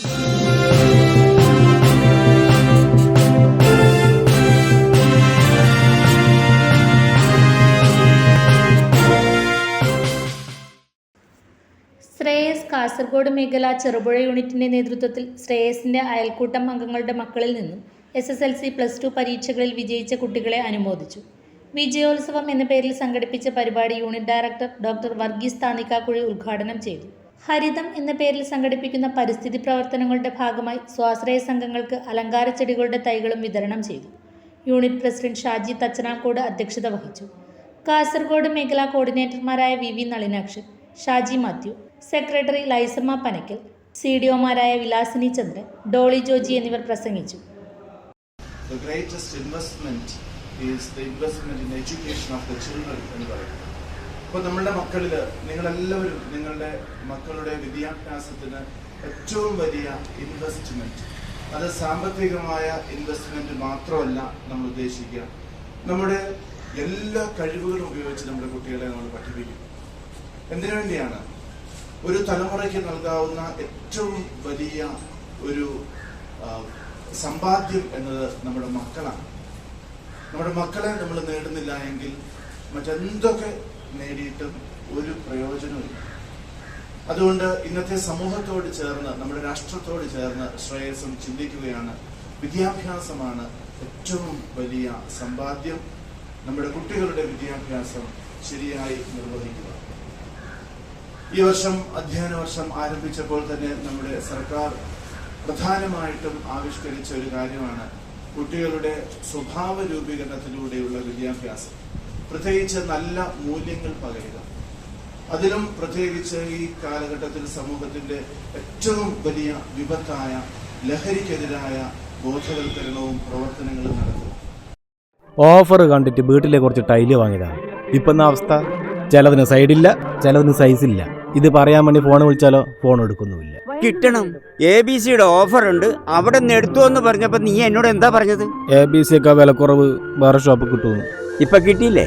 ശ്രേയസ് കാസർഗോഡ് മേഖല ചെറുപുഴ യൂണിറ്റിന്റെ നേതൃത്വത്തിൽ ശ്രേയസിന്റെ അയൽക്കൂട്ടം അംഗങ്ങളുടെ മക്കളിൽ നിന്നും S S L C plus two പരീക്ഷകളിൽ വിജയിച്ച കുട്ടികളെ അനുമോദിച്ചു. വിജയോത്സവം എന്ന പേരിൽ സംഘടിപ്പിച്ച പരിപാടി unit director doctor Varghese Thannikkakuzhi ഉദ്ഘാടനം ചെയ്തു. ഹരിതം എന്ന പേരിൽ സംഘടിപ്പിക്കുന്ന പരിസ്ഥിതി പ്രവർത്തനങ്ങളുടെ ഭാഗമായി സ്വാശ്രയ സംഘങ്ങൾക്ക് അലങ്കാര ചെടികളുടെ തൈകളും വിതരണം ചെയ്തു. യൂണിറ്റ് പ്രസിഡന്റ് ഷാജി തച്ചനാംകോട് അധ്യക്ഷത വഹിച്ചു. കാസർഗോഡ് മേഖലാ കോർഡിനേറ്റർമാരായ V V Nalinakshan Shaji Mathew secretary Lysamma Panakkal C D ഒമാരായ Vilasini Chandran Dolly Joji എന്നിവർ പ്രസംഗിച്ചു. The greatest investment is the investment in എന്ന് പറയും അപ്പോൾ നമ്മളുടെ മക്കളിൽ നിങ്ങളെല്ലാവരും നിങ്ങളുടെ മക്കളുടെ വിദ്യാഭ്യാസത്തിന് ഏറ്റവും വലിയ ഇൻവെസ്റ്റ്മെന്റ് അത് സാമ്പത്തികമായ ഇൻവെസ്റ്റ്മെന്റ് മാത്രമല്ല നമ്മൾ ഉദ്ദേശിക്കുക. നമ്മുടെ എല്ലാ കഴിവുകളും ഉപയോഗിച്ച് നമ്മുടെ കുട്ടികളെ നമ്മൾ പഠിപ്പിക്കും. എന്തിനു വേണ്ടിയാണ്? ഒരു തലമുറയ്ക്ക് നൽകാവുന്ന ഏറ്റവും വലിയ ഒരു സമ്പാദ്യം എന്നത് നമ്മുടെ മക്കളാണ്. നമ്മുടെ മക്കളെ നമ്മൾ നേടുന്നില്ല എങ്കിൽ മറ്റെന്തൊക്കെ നേടിയിട്ടും ഒരു പ്രയോജനവും അതുകൊണ്ട് ഇന്നത്തെ സമൂഹത്തോട് ചേർന്ന് നമ്മുടെ രാഷ്ട്രത്തോട് ചേർന്ന് ശ്രേയസം ചിന്തിക്കുകയാണ് വിദ്യാഭ്യാസമാണ് ഏറ്റവും വലിയ സമ്പാദ്യം. നമ്മുടെ കുട്ടികളുടെ വിദ്യാഭ്യാസം ശരിയായി നിർവഹിക്കുക. ഈ വർഷം അധ്യയന വർഷം ആരംഭിച്ചപ്പോൾ തന്നെ നമ്മുടെ സർക്കാർ പ്രധാനമായിട്ടും ആവിഷ്കരിച്ച ഒരു കാര്യമാണ് കുട്ടികളുടെ സ്വഭാവ രൂപീകരണത്തിലൂടെയുള്ള വിദ്യാഭ്യാസം. പ്രത്യേകിച്ച് നല്ല മൂല്യങ്ങൾ പകരുക. അതിലും പ്രത്യേകിച്ച് ഈ കാലഘട്ടത്തിൽ സമൂഹത്തിന്റെ ഏറ്റവും വലിയ വിപത്തായ ലഹരിക്കെതിരായ ബോധവൽക്കരണവും പ്രവർത്തനങ്ങളും നടത്തുക ഓഫർ കണ്ടിട്ട് വീട്ടിലെ കുറച്ച് ടൈൽ വാങ്ങിയതാണ് ഇപ്പം അവസ്ഥ? ചിലതിന് സൈഡില്ല ചിലതിന് സൈസില്ല. ഇത് പറയാൻ വേണ്ടി ഫോൺ വിളിച്ചാലോ? ഫോൺ എടുക്കുന്നുമില്ല. കിട്ടണം. എ ബി സിയുടെ ഓഫർ ഉണ്ട് അവിടെ നിന്ന് എടുത്തു എന്ന് പറഞ്ഞപ്പോ നീ എന്നോട് എന്താ പറഞ്ഞത്? എ ബി സി ഒക്കെ വിലക്കുറവ്. വേറെ ഷോപ്പ് കിട്ടുന്നു ഇപ്പൊ കിട്ടിയില്ലേ?